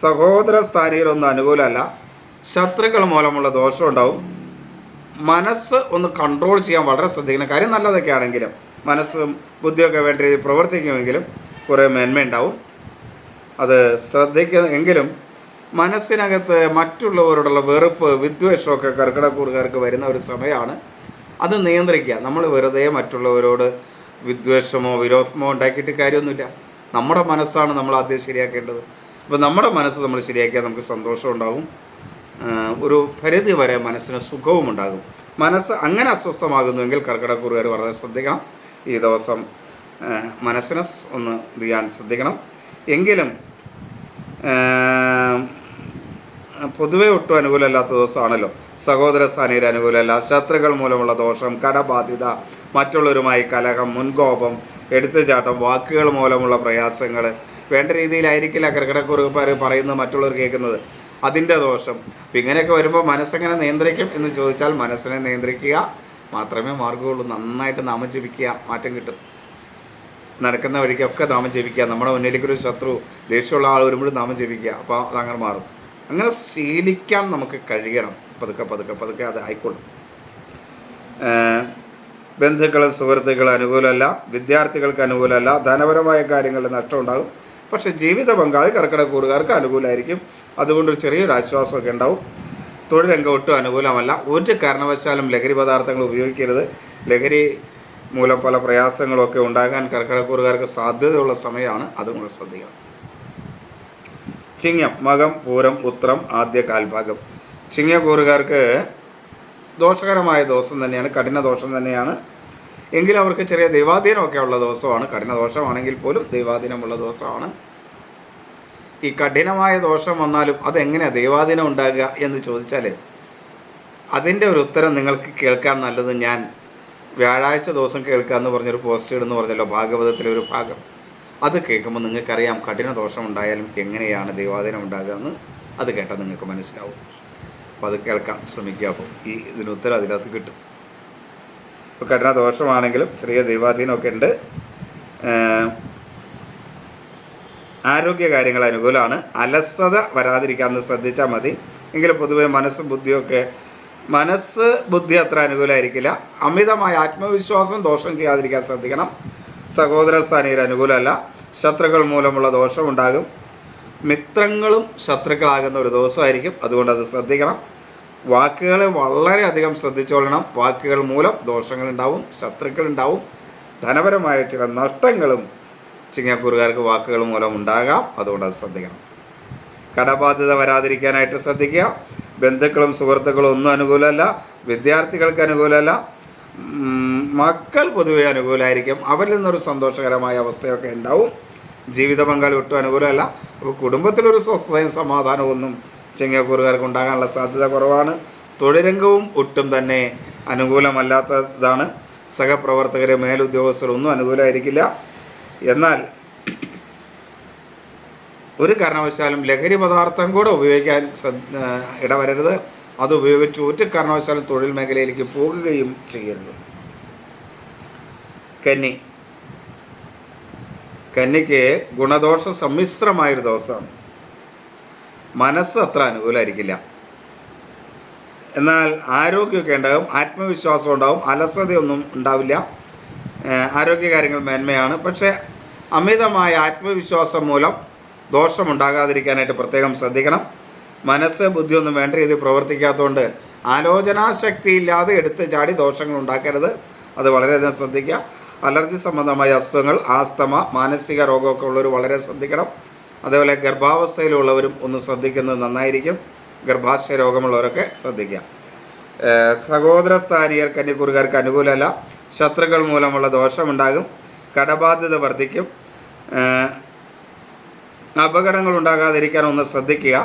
സഹോദര സ്ഥാനീയരൊന്നും അനുകൂലമല്ല. ശത്രുക്കൾ മൂലമുള്ള ദോഷം ഉണ്ടാവും. മനസ്സ് ഒന്ന് കൺട്രോൾ ചെയ്യാൻ വളരെ ശ്രദ്ധിക്കണം. കാര്യം നല്ലതൊക്കെ ആണെങ്കിലും മനസ്സും ബുദ്ധിയൊക്കെ വേണ്ട രീതിയിൽ പ്രവർത്തിക്കുമെങ്കിലും കുറേ മേന്മയുണ്ടാവും. അത് ശ്രദ്ധിക്കുന്ന എങ്കിലും മനസ്സിനകത്ത് മറ്റുള്ളവരോടുള്ള വെറുപ്പ് വിദ്വേഷമൊക്കെ കർക്കിടക്കൂറുകാർക്ക് വരുന്ന ഒരു സമയമാണ്. അത് നിയന്ത്രിക്കുക. നമ്മൾ വെറുതെ മറ്റുള്ളവരോട് വിദ്വേഷമോ വിരോധമോ ഉണ്ടാക്കിയിട്ട് കാര്യമൊന്നുമില്ല. നമ്മുടെ മനസ്സാണ് നമ്മൾ ആദ്യം ശരിയാക്കേണ്ടത്. അപ്പോൾ നമ്മുടെ മനസ്സ് നമ്മൾ ശരിയാക്കിയാൽ നമുക്ക് സന്തോഷം ഉണ്ടാവും. ഒരു പരിധി വരെ മനസ്സിന് സുഖവും ഉണ്ടാകും മനസ്സ് അങ്ങനെ അസ്വസ്ഥമാകുന്നുവെങ്കിൽ കർക്കിടക്കുറുകാർ വളരെ ശ്രദ്ധിക്കണം. ഈ ദിവസം മനസ്സിനെ ഒന്ന് ചെയ്യാൻ ശ്രദ്ധിക്കണം. എങ്കിലും പൊതുവെ ഒട്ടും അനുകൂലമല്ലാത്ത ദിവസമാണല്ലോ. സഹോദര സ്ഥാനീയർ അനുകൂലമല്ല. ശത്രുക്കൾ മൂലമുള്ള ദോഷം കടബാധ്യത മറ്റുള്ളവരുമായി കലഹം മുൻകോപം എടുത്തുചാട്ടം വാക്കുകൾ മൂലമുള്ള പ്രയാസങ്ങൾ വേണ്ട രീതിയിലായിരിക്കില്ല കർക്കിടക്കുറുകാർ പറയുന്നത് മറ്റുള്ളവർ കേൾക്കുന്നത്. അതിന്റെ ദോഷം. അപ്പം ഇങ്ങനെയൊക്കെ വരുമ്പോൾ മനസ്സെങ്ങനെ നിയന്ത്രിക്കും എന്ന് ചോദിച്ചാൽ മനസ്സിനെ നിയന്ത്രിക്കുക. മാത്രമേ മാർഗമുള്ളൂ. നന്നായിട്ട് നാമം ജപിക്കുക. മാറ്റം കിട്ടും. നടക്കുന്ന വഴിക്കൊക്കെ നാമം ജപിക്കുക. നമ്മുടെ മുന്നിലേക്കൊരു ശത്രു ദേഷ്യമുള്ള ആൾ വരുമ്പോഴും നാമം ജപിക്കുക. അപ്പോൾ അതങ്ങനെ മാറും. അങ്ങനെ ശീലിക്കാൻ നമുക്ക് കഴിയണം. പതുക്കെ പതുക്കെ പതുക്കെ അത് ആയിക്കോളും. ബന്ധുക്കളും സുഹൃത്തുക്കളും അനുകൂലമല്ല. വിദ്യാർത്ഥികൾക്ക് അനുകൂലമല്ല. ധനപരമായ കാര്യങ്ങളിൽ നഷ്ടമുണ്ടാകും. പക്ഷേ ജീവിത പങ്കാളി കർക്കിടക്കൂറുകാർക്ക് അനുകൂലമായിരിക്കും അതുകൊണ്ട് ഒരു ചെറിയൊരു ആശ്വാസമൊക്കെ ഉണ്ടാവും. തൊഴിൽ രംഗം ഒട്ടും അനുകൂലമല്ല. ഒരു കാരണവശാലും ലഹരി പദാർത്ഥങ്ങൾ ഉപയോഗിക്കരുത്. ലഹരി മൂലം പല പ്രയാസങ്ങളൊക്കെ ഉണ്ടാകാൻ കർക്കിടക്കൂറുകാർക്ക് സാധ്യതയുള്ള സമയമാണ്. അതും കൂടെ ശ്രദ്ധിക്കണം. ചിങ്ങം മകം പൂരം ഉത്രം ആദ്യ കാൽഭാഗം. ചിങ്ങക്കൂറുകാർക്ക് ദോഷകരമായ ദോഷം തന്നെയാണ് കഠിന ദോഷം തന്നെയാണ്. എങ്കിലും അവർക്ക് ചെറിയ ദൈവാധീനമൊക്കെ ഉള്ള ദിവസമാണ്. കഠിന ദോഷമാണെങ്കിൽ പോലും ദൈവാധീനമുള്ള ദിവസമാണ്. ഈ കഠിനമായ ദോഷം വന്നാലും അതെങ്ങനെയാണ് ദൈവാധീനം ഉണ്ടാകുക എന്ന് ചോദിച്ചാൽ അതിന്റെ ഒരു ഉത്തരം നിങ്ങൾക്ക് കേൾക്കാൻ നല്ലത് ഞാൻ വ്യാഴാഴ്ച ദിവസം കേൾക്കുക എന്ന് പറഞ്ഞൊരു പോസ്റ്റ് ഇടുന്നു പറഞ്ഞല്ലോ ഭാഗവതത്തിലെ ഒരു ഭാഗം. അത് കേൾക്കുമ്പോൾ നിങ്ങൾക്കറിയാം കഠിന ദോഷം ഉണ്ടായാലും എങ്ങനെയാണ് ദൈവാധീനം ഉണ്ടാകുക എന്ന്. അത് കേട്ടാൽ നിങ്ങൾക്ക് മനസ്സിലാവും. അപ്പോൾ അത് കേൾക്കാം ശ്രമിക്കുക. അപ്പോൾ ഈ ഇതിന് ഉത്തരം അതിനകത്ത് കിട്ടും. കഠിന ദോഷമാണെങ്കിലും ചെറിയ ദൈവാധീനമൊക്കെ ഉണ്ട്. ആരോഗ്യ കാര്യങ്ങൾ അനുകൂലമാണ്. അലസത വരാതിരിക്കാമെന്ന് ശ്രദ്ധിച്ചാൽ മതി. എങ്കിലും പൊതുവേ മനസ്സും ബുദ്ധിയൊക്കെ മനസ്സ് ബുദ്ധി അത്ര അനുകൂലമായിരിക്കില്ല അമിതമായ ആത്മവിശ്വാസം ദോഷം ചെയ്യാതിരിക്കാൻ ശ്രദ്ധിക്കണം. സഹോദര സ്ഥാനീയർ അനുകൂലമല്ല. ശത്രുക്കൾ മൂലമുള്ള ദോഷമുണ്ടാകും. മിത്രങ്ങളും ശത്രുക്കളാകുന്ന ഒരു ദിവസമായിരിക്കും. അതുകൊണ്ട് അത് ശ്രദ്ധിക്കണം. വാക്കുകൾ വളരെയധികം ശ്രദ്ധിച്ചോളണം. വാക്കുകൾ മൂലം ദോഷങ്ങളുണ്ടാവും ശത്രുക്കളുണ്ടാവും. ധനപരമായ ചില നഷ്ടങ്ങളും ചിങ്ങക്കൂറുകാർക്ക് വാക്കുകൾ മൂലം ഉണ്ടാകാം. അതുകൊണ്ട് അത് ശ്രദ്ധിക്കണം. കടബാധ്യത വരാതിരിക്കാനായിട്ട് ശ്രദ്ധിക്കുക. ബന്ധുക്കളും സുഹൃത്തുക്കളും ഒന്നും അനുകൂലമല്ല. വിദ്യാർത്ഥികൾക്ക് അനുകൂലമല്ല. മക്കൾ പൊതുവെ അനുകൂലമായിരിക്കും. അവരിൽ നിന്നൊരു സന്തോഷകരമായ അവസ്ഥയൊക്കെ ഉണ്ടാവും. ജീവിത പങ്കാളി ഒട്ടും അനുകൂലമല്ല. അപ്പോൾ കുടുംബത്തിലൊരു സ്വസ്ഥതയും സമാധാനവും ഒന്നും ചെങ്ങക്കൂറുകാർക്ക് ഉണ്ടാകാനുള്ള സാധ്യത കുറവാണ്. തൊഴിലംഗവും ഒട്ടും തന്നെ അനുകൂലമല്ലാത്തതാണ്. സഹപ്രവർത്തകരെ മേലുദ്യോഗസ്ഥരൊന്നും അനുകൂലമായിരിക്കില്ല. എന്നാൽ ഒരു കാരണവശാലും ലഹരി പദാർത്ഥം കൂടെ ഉപയോഗിക്കാൻ ഇടവരരുത്. അത് ഉപയോഗിച്ച് ഒരു കാരണവശാലും തൊഴിൽ മേഖലയിലേക്ക് പോകുകയും ചെയ്യരുത്. കന്നി. കന്നിക്ക് ഗുണദോഷ സമ്മിശ്രമായൊരു ദിവസമാണ്. മനസ്സ് അത്ര അനുകൂലമായിരിക്കില്ല എന്നാൽ ആരോഗ്യമൊക്കെ ഉണ്ടാകും ആത്മവിശ്വാസം ഉണ്ടാകും അലസതയൊന്നും ഉണ്ടാവില്ല. ആരോഗ്യകാര്യങ്ങൾ മേന്മയാണ്. പക്ഷേ അമിതമായ ആത്മവിശ്വാസം മൂലം ദോഷമുണ്ടാകാതിരിക്കാനായിട്ട് പ്രത്യേകം ശ്രദ്ധിക്കണം. മനസ്സ് ബുദ്ധിയൊന്നും വേണ്ട രീതിയിൽ പ്രവർത്തിക്കാത്തതുകൊണ്ട് ആലോചനാശക്തി ഇല്ലാതെ എടുത്ത് ചാടി ദോഷങ്ങൾ ഉണ്ടാക്കരുത്. അത് വളരെയധികം ശ്രദ്ധിക്കുക. അലർജി സംബന്ധമായ അസുഖങ്ങൾ ആസ്തമ മാനസിക രോഗമൊക്കെ ഉള്ളവർ വളരെ ശ്രദ്ധിക്കണം. അതേപോലെ ഗർഭാവസ്ഥയിലുള്ളവരും ഒന്ന് ശ്രദ്ധിക്കുന്നത് നന്നായിരിക്കും. ഗർഭാശയ രോഗമുള്ളവരൊക്കെ ശ്രദ്ധിക്കാം. സഹോദര സ്ഥാനീയർ കന്നിക്കുറുകാർക്ക് അനുകൂലമല്ല. ശത്രുക്കൾ മൂലമുള്ള ദോഷമുണ്ടാകും. കടബാധ്യത വർദ്ധിക്കും. അപകടങ്ങൾ ഉണ്ടാകാതിരിക്കാൻ ഒന്ന് ശ്രദ്ധിക്കുക.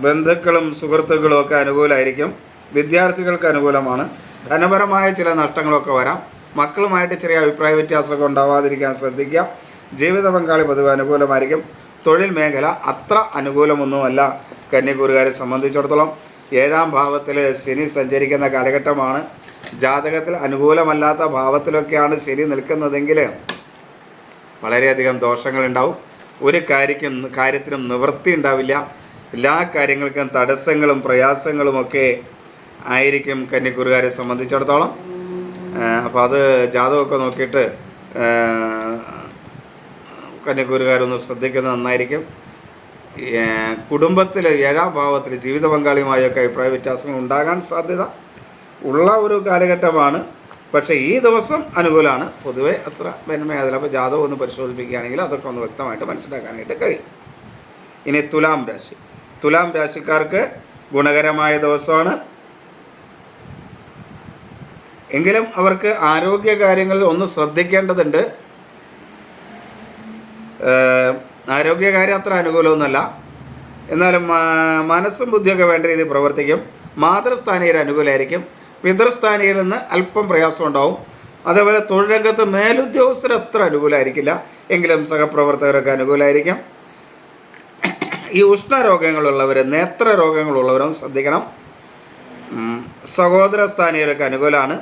ബന്ധുക്കളും സുഹൃത്തുക്കളും ഒക്കെ അനുകൂലമായിരിക്കും. വിദ്യാർത്ഥികൾക്ക് അനുകൂലമാണ്. ധനപരമായ ചില നഷ്ടങ്ങളൊക്കെ വരാം. മക്കളുമായിട്ട് ചെറിയ അഭിപ്രായ വ്യത്യാസമൊക്കെ ഉണ്ടാവാതിരിക്കാൻ ശ്രദ്ധിക്കുക. ജീവിത പങ്കാളി പൊതുവെ അനുകൂലമായിരിക്കും. തൊഴിൽ മേഖല അത്ര അനുകൂലമൊന്നുമല്ല. കന്യക്കൂറുകാരെ സംബന്ധിച്ചിടത്തോളം ഏഴാം ഭാവത്തിൽ ശനി സഞ്ചരിക്കുന്ന കാലഘട്ടമാണ്. ജാതകത്തിൽ അനുകൂലമല്ലാത്ത ഭാവത്തിലൊക്കെയാണ് ശനി നിൽക്കുന്നതെങ്കിൽ വളരെയധികം ദോഷങ്ങളുണ്ടാവും. ഒരു കാര്യക്കും കാര്യത്തിനും നിവൃത്തി ഉണ്ടാവില്ല. എല്ലാ കാര്യങ്ങൾക്കും തടസ്സങ്ങളും പ്രയാസങ്ങളുമൊക്കെ ആയിരിക്കും കന്യക്കുറുകാരെ സംബന്ധിച്ചിടത്തോളം. അപ്പോൾ അത് ജാതകമൊക്കെ നോക്കിയിട്ട് കന്യക്കുറുകാരൊന്ന് ശ്രദ്ധിക്കുന്നത് നന്നായിരിക്കും. കുടുംബത്തിലെ ഏഴാം ഭാവത്തിൽ ജീവിത പങ്കാളിയുമായൊക്കെ അഭിപ്രായ വ്യത്യാസങ്ങൾ ഉണ്ടാകാൻ സാധ്യത ഉള്ള ഒരു കാലഘട്ടമാണ്. പക്ഷേ ഈ ദിവസം അനുകൂലമാണ്. പൊതുവെ അത്ര മേന്മയാതില്ല അപ്പോൾ ജാതകം ഒന്ന് പരിശോധിപ്പിക്കുകയാണെങ്കിൽ അതൊക്കെ ഒന്ന് വ്യക്തമായിട്ട് മനസ്സിലാക്കാനായിട്ട് കഴിയും. ഇനി തുലാം രാശി. തുലാം രാശിക്കാർക്ക് ഗുണകരമായ ദിവസമാണ്. എങ്കിലും അവർക്ക് ആരോഗ്യ കാര്യങ്ങളിൽ ഒന്ന് ശ്രദ്ധിക്കേണ്ടതുണ്ട്. ആരോഗ്യകാര്യം അത്ര അനുകൂലമൊന്നുമല്ല. എന്നാലും മനസ്സും ബുദ്ധിയൊക്കെ വേണ്ട രീതിയിൽ പ്രവർത്തിക്കും. മാതൃസ്ഥാനീയർ അനുകൂലമായിരിക്കും പിതൃസ്ഥാനീയരിൽ നിന്ന് അല്പം പ്രയാസം ഉണ്ടാവും. അതേപോലെ തൊഴിൽ രംഗത്ത് മേലുദ്യോഗസ്ഥർ അത്ര അനുകൂലമായിരിക്കില്ല എങ്കിലും സഹപ്രവർത്തകരൊക്കെ അനുകൂലമായിരിക്കും ഈ ഉഷ്ണരോഗങ്ങളുള്ളവർ നേത്ര രോഗങ്ങളുള്ളവരും ശ്രദ്ധിക്കണം സഹോദര സ്ഥാനീയരൊക്കെ അനുകൂലമാണ്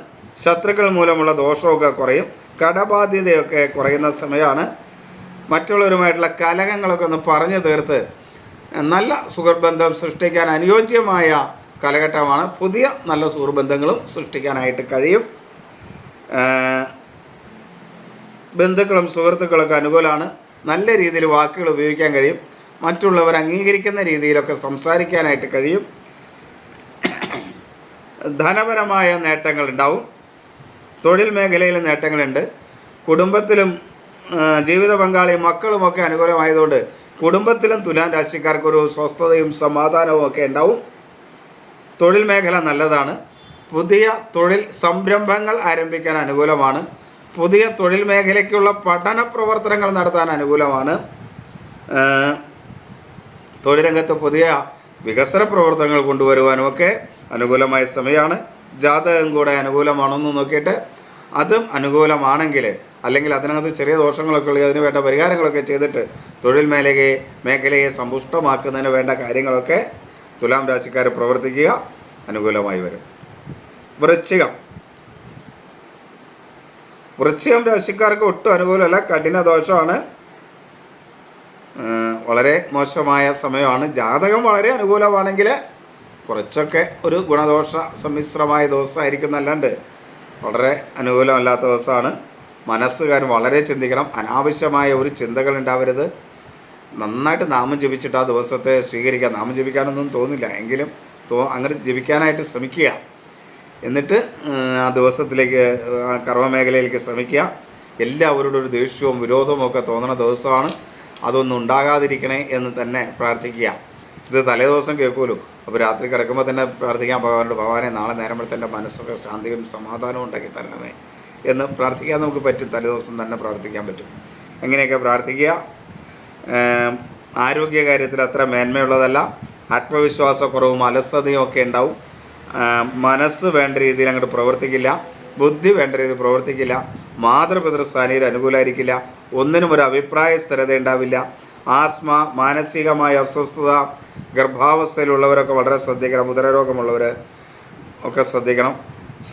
ശത്രുക്കൾ മൂലമുള്ള ദോഷമൊക്കെ കുറയും. കടബാധ്യതയൊക്കെ കുറയുന്ന സമയമാണ്. മറ്റുള്ളവരുമായിട്ടുള്ള കലഹങ്ങളൊക്കെ ഒന്ന് പറഞ്ഞു തീർത്ത് നല്ല സുഹൃബന്ധം സൃഷ്ടിക്കാൻ അനുയോജ്യമായ കാലഘട്ടമാണ്. പുതിയ നല്ല സുഹൃബന്ധങ്ങളും സൃഷ്ടിക്കാനായിട്ട് കഴിയും. ബന്ധുക്കളും സുഹൃത്തുക്കളൊക്കെ അനുകൂലമാണ് നല്ല രീതിയിൽ വാക്കുകൾ ഉപയോഗിക്കാൻ കഴിയും. മറ്റുള്ളവർ അംഗീകരിക്കുന്ന രീതിയിലൊക്കെ സംസാരിക്കാനായിട്ട് കഴിയും. ധനപരമായ നേട്ടങ്ങളുണ്ടാവും. തൊഴിൽ മേഖലയിൽ നേട്ടങ്ങളുണ്ട്. കുടുംബത്തിലും ജീവിത പങ്കാളി മക്കളുമൊക്കെ അനുകൂലമായതുകൊണ്ട് കുടുംബത്തിലും തുലാൻ രാശിക്കാർക്കൊരു സ്വസ്ഥതയും സമാധാനവും ഒക്കെ ഉണ്ടാവും. തൊഴിൽ മേഖല നല്ലതാണ്. പുതിയ തൊഴിൽ സംരംഭങ്ങൾ ആരംഭിക്കാൻ അനുകൂലമാണ്. പുതിയ തൊഴിൽ മേഖലയ്ക്കുള്ള പഠന പ്രവർത്തനങ്ങൾ നടത്താൻ അനുകൂലമാണ്. തൊഴിലരംഗത്ത് പുതിയ വികസന പ്രവർത്തനങ്ങൾ കൊണ്ടുവരുവാനും ഒക്കെ അനുകൂലമായ സമയമാണ്. ജാതകം കൂടെ അനുകൂലമാണെന്ന് നോക്കിയിട്ട് അതും അനുകൂലമാണെങ്കിൽ അല്ലെങ്കിൽ അതിനകത്ത് ചെറിയ ദോഷങ്ങളൊക്കെ ഉള്ളി അതിന് വേണ്ട പരിഹാരങ്ങളൊക്കെ ചെയ്തിട്ട് തൊഴിൽ മേഖലയെ മേഖലയെ സമ്പുഷ്ടമാക്കുന്നതിന് വേണ്ട കാര്യങ്ങളൊക്കെ തുലാം രാശിക്കാർ പ്രവർത്തിക്കുക അനുകൂലമായി വരും. വൃശ്ചികം. വൃശ്ചികം രാശിക്കാർക്ക് ഒട്ടും അനുകൂലമല്ല കഠിന ദോഷമാണ്. വളരെ മോശമായ സമയമാണ്. ജാതകം വളരെ അനുകൂലമാണെങ്കിൽ കുറച്ചൊക്കെ ഒരു ഗുണദോഷ സമ്മിശ്രമായ ദിവസമായിരിക്കും എന്നല്ലാണ്ട് വളരെ അനുകൂലമല്ലാത്ത ദിവസമാണ്. മനസ്സുകാരൻ വളരെ ചിന്തിക്കണം. അനാവശ്യമായ ഒരു ചിന്തകൾ ഉണ്ടാവരുത്. നന്നായിട്ട് നാമം ജപിച്ചിട്ട് ആ ദിവസത്തെ സ്വീകരിക്കുക നാമം ജപിക്കാനൊന്നും തോന്നില്ല. എങ്കിലും തോ അങ്ങനെ ജപിക്കാനായിട്ട് ശ്രമിക്കുക. എന്നിട്ട് ആ ദിവസത്തിലേക്ക് കർമ്മമേഖലയിലേക്ക് ശ്രമിക്കുക. എല്ലാവരോടും ഒരു ദേഷ്യവും വിരോധവും ഒക്കെ തോന്നുന്ന ദിവസമാണ്. അതൊന്നും ഉണ്ടാകാതിരിക്കണേ എന്ന് തന്നെ പ്രാർത്ഥിക്കുക. ഇത് തലേദിവസം കേൾക്കുമല്ലോ. അപ്പോൾ രാത്രി കിടക്കുമ്പോൾ തന്നെ പ്രാർത്ഥിക്കാൻ ഭഗവാനോട് ഭഗവാനെ നാളെ നേരം എന്റെ മനസ്സൊക്കെ ശാന്തിയും സമാധാനവും ഉണ്ടാക്കി തരണമേ. എന്ന് പ്രാർത്ഥിക്കാൻ നമുക്ക് പറ്റും. തലേദിവസം തന്നെ പ്രാർത്ഥിക്കാൻ പറ്റും. എങ്ങനെയൊക്കെ പ്രാർത്ഥിക്കുക? ആരോഗ്യ ആരോഗ്യകാര്യത്തിൽ അത്ര മേന്മയുള്ളതല്ല. ആത്മവിശ്വാസക്കുറവും അലസതയും ഒക്കെ ഉണ്ടാവും. മനസ്സ് വേണ്ട രീതിയിൽ അങ്ങോട്ട് പ്രവർത്തിക്കില്ല. ബുദ്ധി വേണ്ട രീതിയിൽ പ്രവർത്തിക്കില്ല. മാതൃപിതൃസ്ഥാനയിൽ അനുകൂലമായിരിക്കില്ല ഒന്നിനും ഒരു അഭിപ്രായ സ്ഥിരത ഉണ്ടാവില്ല. ആസ്മ മാനസികമായ അസ്വസ്ഥത ഗർഭാവസ്ഥയിലുള്ളവരൊക്കെ വളരെ ശ്രദ്ധിക്കണം. ഉദരരോഗമുള്ളവർ ഒക്കെ ശ്രദ്ധിക്കണം.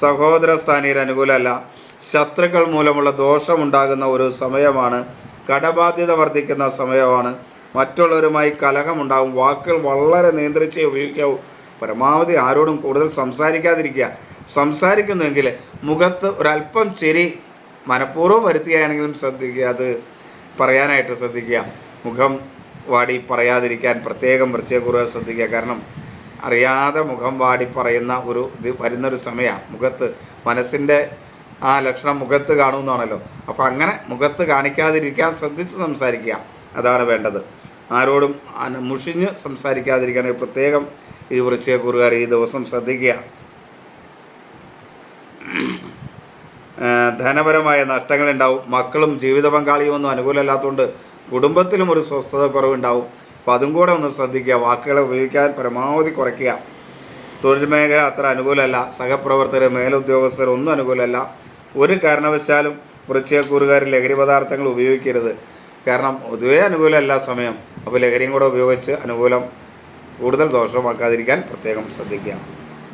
സഹോദര സ്ഥാനീയർ അനുകൂലമല്ല. ശത്രുക്കൾ മൂലമുള്ള ദോഷമുണ്ടാകുന്ന ഒരു സമയമാണ്. കടബാധ്യത വർദ്ധിക്കുന്ന സമയമാണ്. മറ്റുള്ളവരുമായി കലഹമുണ്ടാകും വാക്കുകൾ വളരെ നിയന്ത്രിച്ചേ ഉപയോഗിക്കാവൂ. പരമാവധി ആരോടും കൂടുതൽ സംസാരിക്കാതിരിക്കുക. സംസാരിക്കുന്നുവെങ്കിൽ മുഖത്ത് ഒരല്പം ചെരി മനഃപൂർവം വരുത്തുകയാണെങ്കിലും ശ്രദ്ധിക്കുക. അത് പറയാനായിട്ട് ശ്രദ്ധിക്കുക. മുഖം വാടി പറയാതിരിക്കാൻ പ്രത്യേകം പ്രത്യേക ശ്രദ്ധിക്കുക. കാരണം അറിയാതെ മുഖം വാടി പറയുന്ന ഒരു ഇത് വരുന്നൊരു സമയമാണ്. മുഖത്ത് മനസ്സിന്റെ ആ ലക്ഷണം മുഖത്ത് കാണുമെന്നാണല്ലോ. അപ്പോൾ അങ്ങനെ മുഖത്ത് കാണിക്കാതിരിക്കാൻ ശ്രദ്ധിച്ച് സംസാരിക്കുക. അതാണ് വേണ്ടത്. ആരോടും മുഷിഞ്ഞ് സംസാരിക്കാതിരിക്കാൻ പ്രത്യേകം ഈ വൃശ്ചയക്കുറുകാർ ഈ ദിവസം ശ്രദ്ധിക്കുക. ധനപരമായ നഷ്ടങ്ങൾ ഉണ്ടാവും മക്കളും ജീവിത പങ്കാളിയും ഒന്നും അനുകൂലമല്ലാത്തതുകൊണ്ട് കുടുംബത്തിലും ഒരു സ്വസ്ഥത കുറവുണ്ടാവും. അപ്പോൾ അതും കൂടെ ഒന്ന് ശ്രദ്ധിക്കുക. വാക്കുകളെ ഉപയോഗിക്കാൻ പരമാവധി കുറയ്ക്കുക. തൊഴിൽ മേഖല അത്ര അനുകൂലമല്ല. സഹപ്രവർത്തകർ മേലുദ്യോഗസ്ഥർ ഒന്നും അനുകൂലമല്ല. ഒരു കാരണവശാലും വൃശ്ചയക്കൂറുകാർ ലഹരി പദാർത്ഥങ്ങൾ ഉപയോഗിക്കരുത്. കാരണം പൊതുവേ അനുകൂലമല്ല സമയം. അപ്പോൾ ലഹരിയും കൂടെ ഉപയോഗിച്ച് അനുകൂലം കൂടുതൽ ദോഷമാക്കാതിരിക്കാൻ പ്രത്യേകം ശ്രദ്ധിക്കുക.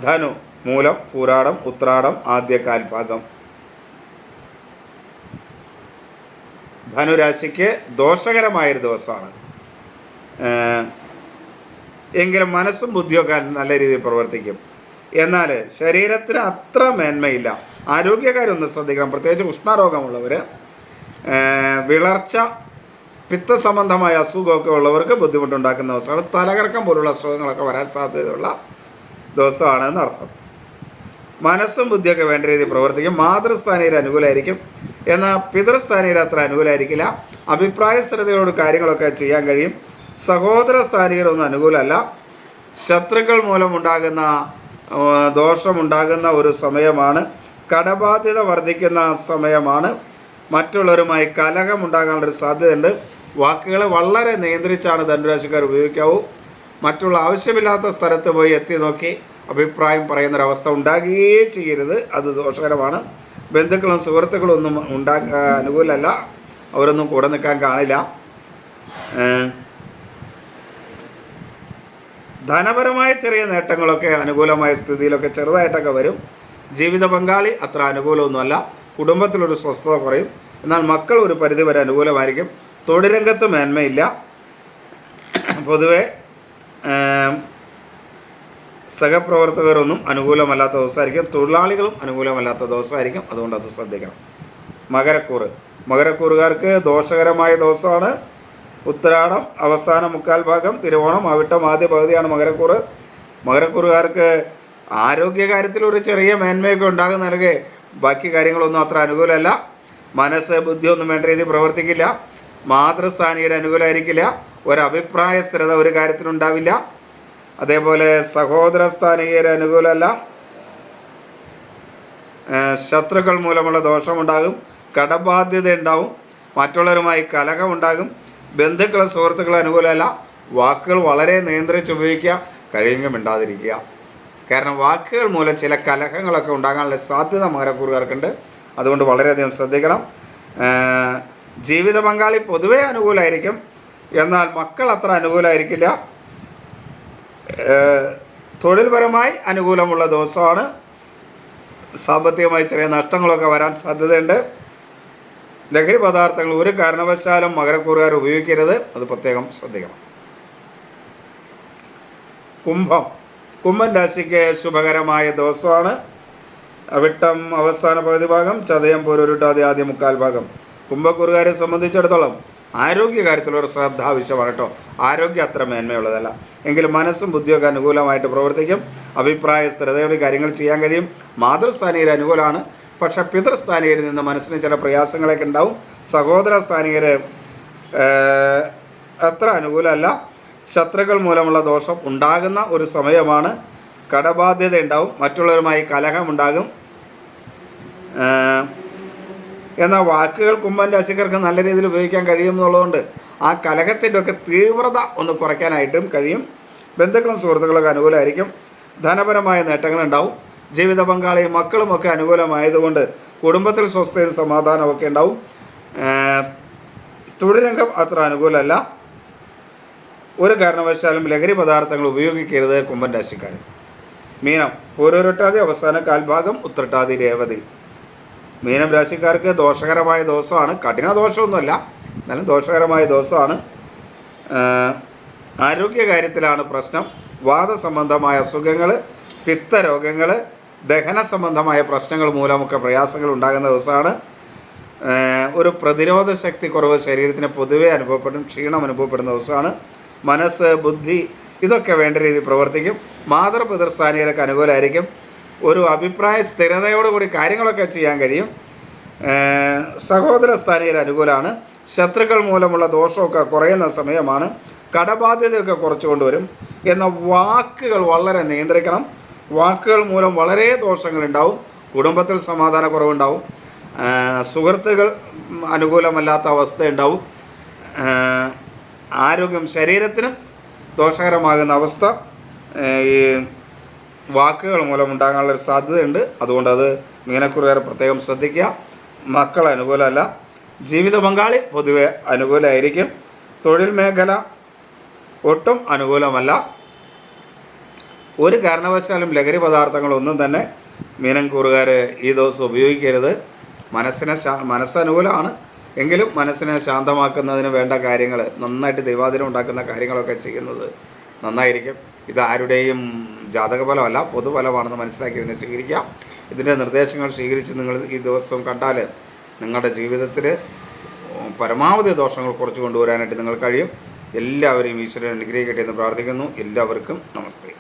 ധനു മൂലം പൂരാടം ഉത്രാടം ആദ്യ കാൽഭാഗം ധനുരാശിക്ക് ദോഷകരമായൊരു ദിവസമാണ്. എങ്കിലും മനസ്സും ബുദ്ധിയൊക്കെ നല്ല രീതിയിൽ പ്രവർത്തിക്കും. എന്നാൽ ശരീരത്തിന് അത്ര മേന്മയില്ല. ആരോഗ്യക്കാരൊന്ന് ശ്രദ്ധിക്കണം. പ്രത്യേകിച്ച് ഉഷ്ണരോഗമുള്ളവർ വിളർച്ച പിത്ത സംബന്ധമായ അസുഖമൊക്കെ ഉള്ളവർക്ക് ബുദ്ധിമുട്ടുണ്ടാക്കുന്ന ദിവസമാണ് തലകറക്കം പോലുള്ള അസുഖങ്ങളൊക്കെ വരാൻ സാധ്യതയുള്ള ദിവസമാണെന്ന് അർത്ഥം. മനസ്സും ബുദ്ധിയൊക്കെ വേണ്ട രീതിയിൽ പ്രവർത്തിക്കും. മാതൃസ്ഥാനീയർ അനുകൂലമായിരിക്കും എന്നാൽ പിതൃസ്ഥാനീയർ അത്ര അനുകൂലമായിരിക്കില്ല അഭിപ്രായ സ്ഥിരതയോട് കാര്യങ്ങളൊക്കെ ചെയ്യാൻ കഴിയും. സഹോദര സ്ഥാനീയരൊന്നും അനുകൂലമല്ല. ശത്രുക്കൾ മൂലമുണ്ടാകുന്ന ദോഷമുണ്ടാകുന്ന ഒരു സമയമാണ് കടബാധ്യത വർദ്ധിക്കുന്ന സമയമാണ്. മറ്റുള്ളവരുമായി കലഹമുണ്ടാകാനുള്ളൊരു സാധ്യതയുണ്ട്. വാക്കുകളെ വളരെ നിയന്ത്രിച്ചാണ് ധനുരാശിക്കാർ ഉപയോഗിക്കാവൂ. മറ്റുള്ള ആവശ്യമില്ലാത്ത സ്ഥലത്ത് പോയി എത്തി നോക്കി അഭിപ്രായം പറയുന്നൊരവസ്ഥ ഉണ്ടാകുകയേ ചെയ്യരുത്. അത് ദോഷകരമാണ്. ബന്ധുക്കളും സുഹൃത്തുക്കളും ഒന്നും ഉണ്ടാ അനുകൂലമല്ല. അവരൊന്നും കൂടെ നിൽക്കാൻ കാണില്ല. ധനപരമായ ചെറിയ നേട്ടങ്ങളൊക്കെ അനുകൂലമായ സ്ഥിതിയിലൊക്കെ ചെറുതായിട്ടൊക്കെ വരും. ജീവിത പങ്കാളി അത്ര അനുകൂലമൊന്നുമല്ല. കുടുംബത്തിലൊരു സ്വസ്ഥത കുറയും. എന്നാൽ മക്കൾ ഒരു പരിധി വരെ അനുകൂലമായിരിക്കും. തൊഴിലംഗത്ത് മേന്മയില്ല. പൊതുവെ സഹപ്രവർത്തകരൊന്നും അനുകൂലമല്ലാത്ത ദിവസമായിരിക്കും. തൊഴിലാളികളും അനുകൂലമല്ലാത്ത ദിവസമായിരിക്കും. അതുകൊണ്ട് അത് ശ്രദ്ധിക്കണം. മകരക്കൂറ്. മകരക്കൂറുകാർക്ക് ദോഷകരമായ ദിവസമാണ്. ഉത്തരാടം അവസാന മുക്കാൽ ഭാഗം തിരുവോണം അവിട്ടം ആദ്യ പകുതിയാണ് മകരക്കൂറ്. മകരക്കൂറുകാർക്ക് ആരോഗ്യകാര്യത്തിൽ ഒരു ചെറിയ മേന്മയൊക്കെ ഉണ്ടാകും നൽകെ ബാക്കി കാര്യങ്ങളൊന്നും അത്ര അനുകൂലമല്ല. മനസ്സ് ബുദ്ധിയൊന്നും വേണ്ട രീതിയിൽ പ്രവർത്തിക്കില്ല. മാതൃസ്ഥാനീയർ അനുകൂലമായിരിക്കില്ല. ഒരഭിപ്രായ സ്ഥിരത ഒരു കാര്യത്തിനുണ്ടാവില്ല അതേപോലെ സഹോദര സ്ഥാനീയർ അനുകൂലമല്ല. ശത്രുക്കൾ മൂലമുള്ള ദോഷമുണ്ടാകും. കടബാധ്യത ഉണ്ടാവും. മറ്റുള്ളവരുമായി കലഹമുണ്ടാകും ബന്ധുക്കളും സുഹൃത്തുക്കളും അനുകൂലമല്ല. വാക്കുകൾ വളരെ നിയന്ത്രിച്ച് ഉപയോഗിക്കുക. കഴിയുമെങ്കിൽ മിണ്ടാതിരിക്കുക. കാരണം വാക്കുകൾ മൂലം ചില കലഹങ്ങളൊക്കെ ഉണ്ടാകാനുള്ള സാധ്യത മകരക്കൂറുകാർക്കുണ്ട്. അതുകൊണ്ട് വളരെയധികം ശ്രദ്ധിക്കണം. ജീവിത പങ്കാളി പൊതുവേ അനുകൂലമായിരിക്കും എന്നാൽ മക്കൾ അത്ര അനുകൂലമായിരിക്കില്ല തൊഴിൽപരമായി അനുകൂലമുള്ള ദിവസമാണ്. സാമ്പത്തികമായി ചെറിയ നഷ്ടങ്ങളൊക്കെ വരാൻ സാധ്യതയുണ്ട്. ലഹരി പദാർത്ഥങ്ങൾ ഒരു കാരണവശാലും മകരക്കൂറുകാർ ഉപയോഗിക്കരുത്. അത് പ്രത്യേകം ശ്രദ്ധിക്കണം. കുംഭം. കുംഭൻ രാശിക്ക് ശുഭകരമായ ദിവസമാണ്. അവിട്ടം അവസാന പകുതി ഭാഗം ചതയം പോരൊരുട്ടാതെ ആദ്യ മുക്കാൽ ഭാഗം. കുംഭക്കൂറുകാരെ സംബന്ധിച്ചിടത്തോളം ആരോഗ്യ കാര്യത്തിലൊരു ശ്രദ്ധ ആവശ്യമാണ് കേട്ടോ. ആരോഗ്യം അത്ര മേന്മയുള്ളതല്ല. എങ്കിലും മനസ്സും ബുദ്ധിയൊക്കെ അനുകൂലമായിട്ട് പ്രവർത്തിക്കും. അഭിപ്രായ സ്ഥിരതയോടെ കാര്യങ്ങൾ ചെയ്യാൻ കഴിയും. മാതൃസ്ഥാനീയർ അനുകൂലമാണ്. പക്ഷെ പിതൃസ്ഥാനീയരിൽ നിന്ന് മനസ്സിന് ചില പ്രയാസങ്ങളൊക്കെ ഉണ്ടാവും. സഹോദര സ്ഥാനീയർ അത്ര അനുകൂലമല്ല. ശത്രുക്കൾ മൂലമുള്ള ദോഷം ഉണ്ടാകുന്ന ഒരു സമയമാണ് കടബാധ്യത ഉണ്ടാവും മറ്റുള്ളവരുമായി കലഹമുണ്ടാകും. എന്നാൽ വാക്കുകൾ കുമ്പൻ രാശിക്കാർക്ക് നല്ല രീതിയിൽ ഉപയോഗിക്കാൻ കഴിയുമെന്നുള്ളതുകൊണ്ട് ആ കലഹത്തിന്റെ ഒക്കെ തീവ്രത ഒന്ന് കുറയ്ക്കാനായിട്ടും കഴിയും. ബന്ധുക്കളും സുഹൃത്തുക്കളൊക്കെ അനുകൂലമായിരിക്കും. ധനപരമായ നേട്ടങ്ങളുണ്ടാവും. ജീവിത പങ്കാളിയും മക്കളും ഒക്കെ അനുകൂലമായതുകൊണ്ട് കുടുംബത്തിൽ സ്വസ്ഥയും സമാധാനമൊക്കെ ഉണ്ടാവും. തൊഴിലംഗം അത്ര അനുകൂലമല്ല. ഒരു കാരണവശാലും ലഹരി പദാർത്ഥങ്ങൾ ഉപയോഗിക്കരുത് കുമ്പൻ രാശിക്കാർ മീനം. പൂരോരൊട്ടാതി അവസാന കാൽഭാഗം ഉത്രട്ടാതി രേവതി. മീനം രാശിക്കാർക്ക് ദോഷകരമായ ദിവസമാണ്. കഠിന ദോഷമൊന്നുമല്ല. എന്നാലും ദോഷകരമായ ദിവസമാണ്. ആരോഗ്യകാര്യത്തിലാണ് പ്രശ്നം. വാദസംബന്ധമായ അസുഖങ്ങൾ പിത്തരോഗങ്ങൾ ദഹന സംബന്ധമായ പ്രശ്നങ്ങൾ മൂലമൊക്കെ പ്രയാസങ്ങൾ ഉണ്ടാകുന്ന ദിവസമാണ്. ഒരു പ്രതിരോധ ശക്തി കുറവ് ശരീരത്തിന് പൊതുവെ അനുഭവപ്പെടും ക്ഷീണം അനുഭവപ്പെടുന്ന ദിവസമാണ്. മനസ്സ് ബുദ്ധി ഇതൊക്കെ വേണ്ട രീതിയിൽ പ്രവർത്തിക്കും. മാതൃപിതൃസ്ഥാനികൾക്ക് അനുകൂലമായിരിക്കും. ഒരു അഭിപ്രായ സ്ഥിരതയോടുകൂടി കാര്യങ്ങളൊക്കെ ചെയ്യാൻ കഴിയും. സഹോദര സ്ഥാനീയർ അനുകൂലമാണ്. ശത്രുക്കൾ മൂലമുള്ള ദോഷമൊക്കെ കുറയുന്ന സമയമാണ്. കടബാധ്യതയൊക്കെ കുറച്ചു കൊണ്ടുവരും. എന്ന വാക്കുകൾ വളരെ നിയന്ത്രിക്കണം. വാക്കുകൾ മൂലം വളരെ ദോഷങ്ങളുണ്ടാവും. കുടുംബത്തിൽ സമാധാന കുറവുണ്ടാവും സുഹൃത്തുക്കൾ അനുകൂലമല്ലാത്ത അവസ്ഥ ഉണ്ടാവും ഏഹ് ആരോഗ്യം ശരീരത്തിനും ദോഷകരമാകുന്ന അവസ്ഥ ഈ വാക്കുകൾ മൂലം ഉണ്ടാകാനുള്ളൊരു സാധ്യതയുണ്ട്. അതുകൊണ്ട് അത് മീനക്കുറിയാർ പ്രത്യേകം ശ്രദ്ധിക്കുക. മക്കൾ അനുകൂലമല്ല. ജീവിത പങ്കാളി പൊതുവെ അനുകൂലമായിരിക്കും. തൊഴിൽ മേഖല ഒട്ടും അനുകൂലമല്ല. ഒരു കാരണവശാലും ലഹരി പദാർത്ഥങ്ങളൊന്നും തന്നെ മീനക്കൂറുകാർ ഈ ദിവസം ഉപയോഗിക്കരുത്. മനസ്സിനെ മനസ്സനുകൂലമാണ്. എങ്കിലും മനസ്സിനെ ശാന്തമാക്കുന്നതിന് വേണ്ട കാര്യങ്ങൾ നന്നായിട്ട് ദൈവാധീനം ഉണ്ടാക്കുന്ന കാര്യങ്ങളൊക്കെ ചെയ്യുന്നത് നന്നായിരിക്കും. ഇത് ആരുടെയും ജാതകഫലമല്ല പൊതുഫലമാണെന്ന് മനസ്സിലാക്കി ഇതിനെ സ്വീകരിക്കാം. ഇതിന്റെ നിർദ്ദേശങ്ങൾ സ്വീകരിച്ച് നിങ്ങൾ ഈ ദിവസം കണ്ടാൽ നിങ്ങളുടെ ജീവിതത്തിൽ പരമാവധി ദോഷങ്ങൾ കുറച്ച് കൊണ്ടുവരാനായിട്ട് നിങ്ങൾ കഴിയും. എല്ലാവരെയും ഈശ്വരൻ അനുഗ്രഹിക്കട്ടെ എന്ന് പ്രാർത്ഥിക്കുന്നു. എല്ലാവർക്കും നമസ്തേ.